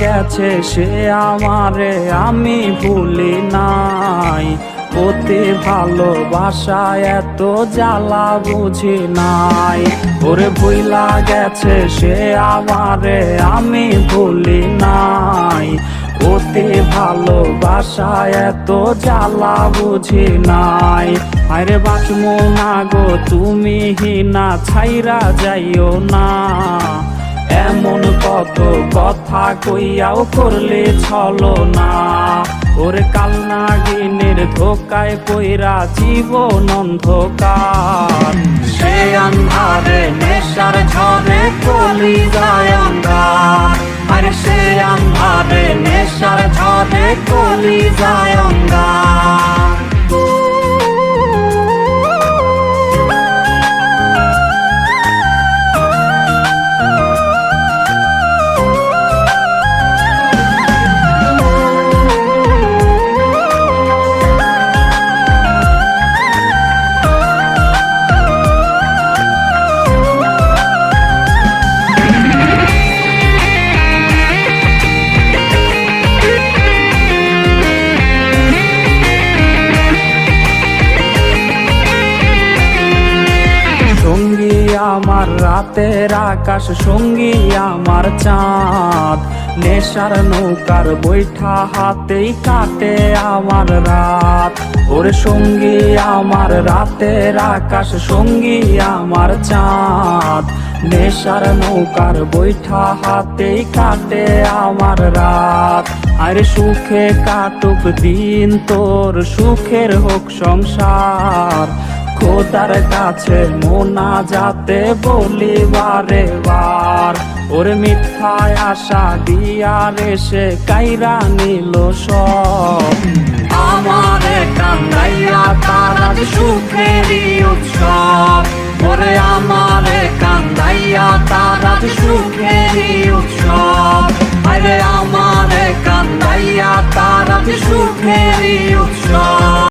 গেছে সে আমারে আমি ভুলি নাই। অতি ভালোবাসা এত জ্বালা বুঝি নাই। ওরে ভুইলা গেছে সে আমারে আমি ভুলি নাই। অতি ভালোবাসা এত জ্বালা বুঝি নাই। আরে বাঁচমো না গো, তুমি হিনা ছাইরা যাইও না। এমন কত কথা কইয়াও করলে ছলো না। ওরে কালনাগিনের ধোকায় পইরা জীবন অন্ধকার। সে আন্ধারে নেশার ঝরে কলি যায় অঙ্গার আরে সে আন্ধারে নেশার ঝরে কলি যায় আমার রাতের আকাশ সঙ্গী আমার চাঁদ। নেশার নৌকার বৈঠা হাতেই কাটে আমার রাত। ওর সঙ্গী, আমার রাতের আকাশ সঙ্গী আমার চাঁদ। নেশার নৌকার বৈঠা হাতেই কাটে আমার রাত। আরে সুখে কাটুক দিন তোর, সুখের হোক সংসার। খোদার কাছে মোনা যাতে বলি বারে বার। ওর মিথ্যায় আশা দিয়া রেসে কাইরা নিল সব। আমারে কান্দাইয়া তার সুখেরই উৎসব। ওরে আমারে কান্দাইয়া তার সুখেরই উৎসব। আরে আমারে কান্দাইয়া তার সুখেরই উৎসব।